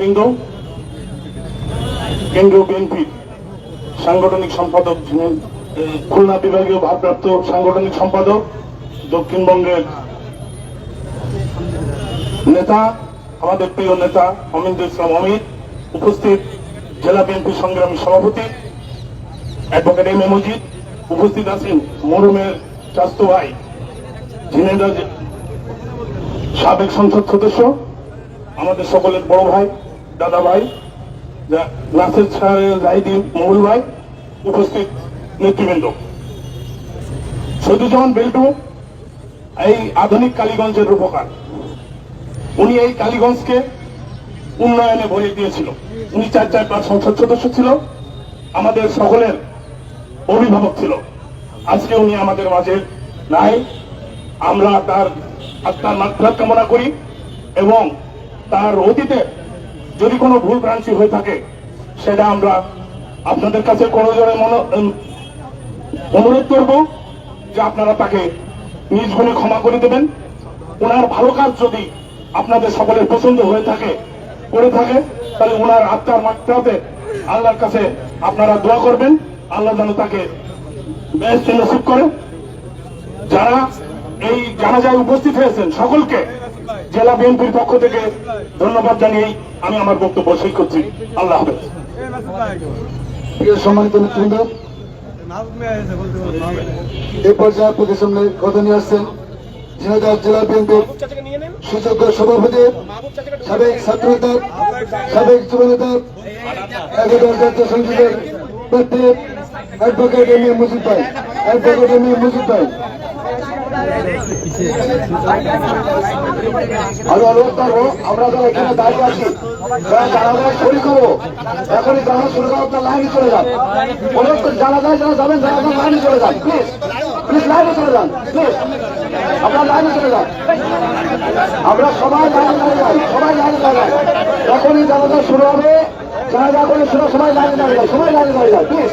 নেতৃবৃন্দ কেন্দ্রীয় বিএনপি সাংগঠনিক সম্পাদক খুলনা বিভাগীয় ভারপ্রাপ্ত সাংগঠনিক সম্পাদক, দক্ষিণবঙ্গের নেতা, আমাদের প্রিয় নেতা অমিন্দুল ইসলাম অমিত, উপস্থিত জেলা বিএনপি সংগ্রামী সভাপতি অ্যাডভোকেট এম এ মজিদ, উপস্থিত আছেন মরুমের চাস্তু ভাই সাবেক সংসদ সদস্য, আমাদের সকলের বড় ভাই দাদা ভাই নাসির জাহিদি মহুল ভাই উপস্থিত নেতৃবৃন্দ। সৈদুজ্জামান বেল্টু, এই আধুনিক কালীগঞ্জের রূপকার। উনি এই কালীগঞ্জকে উন্নয়নে ভরিয়ে দিয়েছিল। উনি চার চারবার সংসদ সদস্য ছিল, আমাদের সকলের অভিভাবক ছিল। আজকে উনি আমাদের মাঝে নাই। আমরা তার আত্মার মাত্রাত কামনা করি এবং তার অতীতে যদি কোনো ভুল ভ্রান্তি হয়ে থাকে, সেটা আমরা আপনাদের কাছে কোনো জনে অনুরোধ করব যে আপনারা তাকে নিজ গুণে ক্ষমা করে দেবেন। ওনার ভালো কাজ যদি আপনাদের সকলের পছন্দ হয়ে থাকে, করে থাকে, তাহলে ওনার আত্মার মাত্রাতে আল্লাহর কাছে আপনারা দোয়া করবেন। আল্লাহ যেন তাকে নসিব করে। যারা এই জানাজায় উপস্থিত হয়েছেন সকলকে জেলা বিএনপির পক্ষ থেকে ধন্যবাদ জানিয়ে আমি আমার বক্তব্য শেষ করছি আল্লাহ হাফেজ প্রিয় সম্মানিত নেতৃবৃন্দ এই পর্যায়ে আপনাদের সামনে কথা নিয়ে আসছেন ঝিনাইদহ জেলা বিএনপির সুযোগ্য সভাপতি সাবেক ছাত্রনেতা সাবেক যুবনেতা এগারো জাতীয় সংসদের প্রার্থী অ্যাডভোকেট এম এ ভাই ভাই অনুরোধ করব আমরা যারা এখানে দাঁড়িয়ে আছি, যারা জানাজায় শরীর করব এখনই জানা শুরু করো, আপনার চলে যান। অনুরোধ করে জানাজায় চলে যান। প্লিজ প্লিজ লাইনে চলে যান। আপনার লাইনে চলে সবাই লাইনে দাঁড়িয়ে যাই, সবাই যখনই জানাজা শুরু হবে জানাজা করে শুরু, সবাই লাইনে দাঁড়িয়ে যায় সবাই লাইনে দাঁড়িয়ে যায় প্লিজ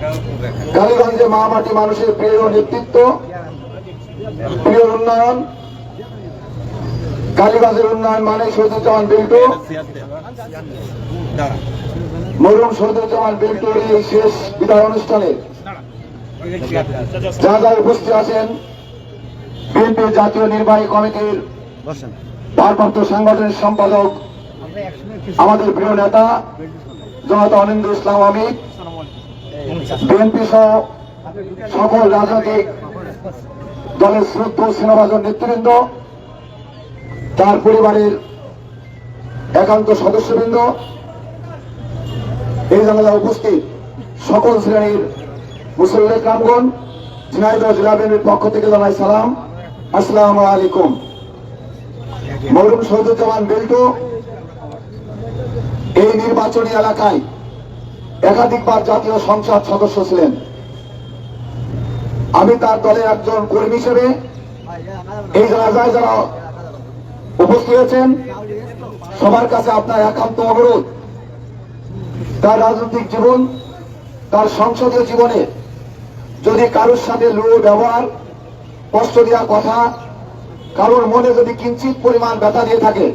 কালীগঞ্জে মহামাটি মানুষের প্রিয় নেতৃত্ব প্রিয় উন্নয়ন কালীগঞ্জের উন্নয়ন মানে শহীদুজ্জামান বিল্টু। মরুম শহীদুজ্জামান বিল্টুর এই শেষ বিদায় অনুষ্ঠানে যা যা উপস্থিত আছেন বিএনপির জাতীয় নির্বাহী কমিটির ভারপ্রাপ্ত সাংগঠনিক সম্পাদক আমাদের প্রিয় নেতা জনতা অনিন্দ ইসলাম অমিত বিএনপি সহ সকল রাজনৈতিক দলের শ্রদ্ধ সেনাবাজন নেতৃবৃন্দ, তার পরিবারের একান্ত সদস্যবৃন্দ, এই জানাজা উপস্থিত সকল শ্রেণির মুসল্লি গ্রামগণ, ঝিনাইদহ জেলা বিএনপির পক্ষ থেকে জানাই সালাম। আসসালাম আলাইকুম। মরুম সৌদুজ্জামান বেল্টু, এই নির্বাচনী এলাকায় একাধিকবার জাতীয় সংসদ সদস্য ছিলেন। আমি তার দলের একজন কর্মী হিসেবে এই জানাজায় যারা উপস্থিত হয়েছেন, সবার কাছে আপনার একান্ত অনুরোধ। তার রাজনৈতিক জীবন, তার সংসদীয় জীবনে যদি কারোর সাথে লুড়ো ব্যবহার, কষ্ট দেওয়া কথা, কারোর মনে যদি কিঞ্চিত পরিমাণ ব্যথা দিয়ে থাকে,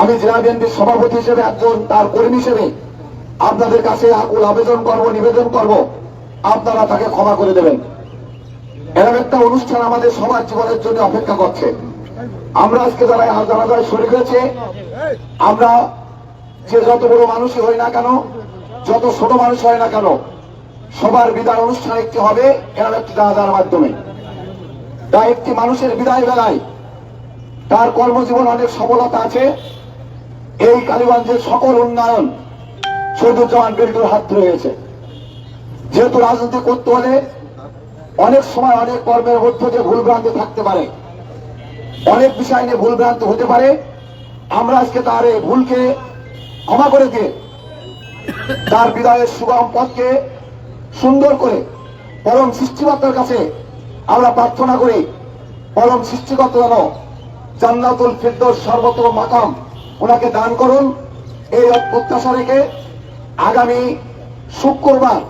আমি জেলা বিএনপির সভাপতি হিসেবে একজন তার কর্মী হিসেবে আপনাদের কাছে আকুল আবেদন করব, নিবেদন করব। আপনারা তাকে ক্ষমা করে দেবেন। এরকম একটা অনুষ্ঠান আমাদের সবার জীবনের জন্য অপেক্ষা করছে। আমরা আজকে যারা জানাজায় শরীর হয়েছে, আমরা যে যত বড় মানুষই হই না কেন, যত ছোট মানুষ হয় না কেন, সবার বিদায় অনুষ্ঠান একটি হবে এরকম একটি জানাজার মাধ্যমে। তাই একটি মানুষের বিদায় বেলায় তার কর্মজীবন অনেক সফলতা আছে। এই কালীগঞ্জের সকল উন্নয়ন সৈদুজ্জামান বিল্ডুর হাত ধরে গেছে। যেহেতু রাজনীতি করতে হলে অনেক সময় অনেক কর্মের মধ্য দিয়ে ভুলভ্রান্তি থাকতে পারে। অনেক বিষয় নিয়ে ভুলভ্রান্তি হতে পারে। আমরা আজকে তার এই ভুলকে ক্ষমা করে দিয়ে তার বিদায়ের সুগম পথকে সুন্দর করে পরম সৃষ্টিকর্তার কাছে আমরা প্রার্থনা করি, পরম সৃষ্টিকর্তা যেন জান্নাতুল ফিরদৌস সর্বত্র মাকাম ওনাকে দান করুন। এই প্রত্যাশা রেখে আগামী শুক্রবার,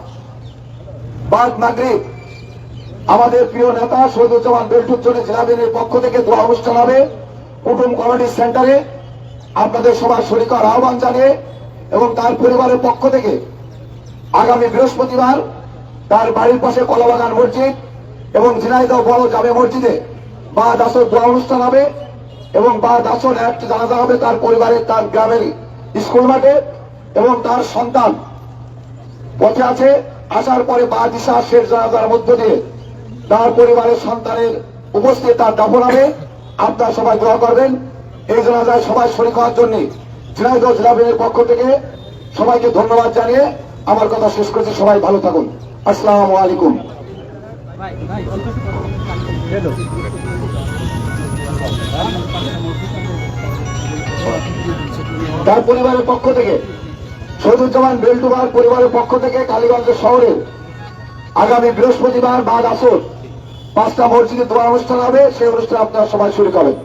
বাদ মাগরিব, আমাদের প্রিয় নেতা শহীদুজ্জামান বেল্টুজ্জনের জেলাবিনের পক্ষ থেকে দোয়া অনুষ্ঠান হবে কুটুম কমিটি সেন্টারে। আপনাদের সবার শরীর আহ্বান জানিয়ে এবং তার পরিবারের পক্ষ থেকে আগামী বৃহস্পতিবার তার বাড়ির পাশে কলাবাগান মসজিদ এবং ঝিনাইদহ বড় জামে মসজিদে বা দাসর দোয়া অনুষ্ঠান হবে এবং বা দাসর একটা জানাজা হবে তার পরিবারের তার গ্রামের স্কুল মাঠে। এবং তার সন্তান পথে আছে, আসার পরে বা দিশা শেষ জানাজার মধ্য দিয়ে তার পরিবারের সন্তানের উপস্থিত তার দাফন হবে। আপনারা সবাই দোয়া করবেন। এই জানাজায় সবাই শরীর হওয়ার জন্য ঝিনাইদহ জেলা বিএনপির পক্ষ থেকে সবাইকে ধন্যবাদ জানিয়ে আমার কথা শেষ করছি। সবাই ভালো থাকুন। আসসালামু আলাইকুম। তার পরিবারের পক্ষ থেকে শহীদুজ্জামান বেল্টুবার পরিবারের পক্ষ থেকে কালীগঞ্জ শহরে আগামী বৃহস্পতিবার বাদ আসর পাঁচটা মসজিদে দোয়া অনুষ্ঠান হবে। সেই অনুষ্ঠানে আপনারা সবাই শুরু করেন।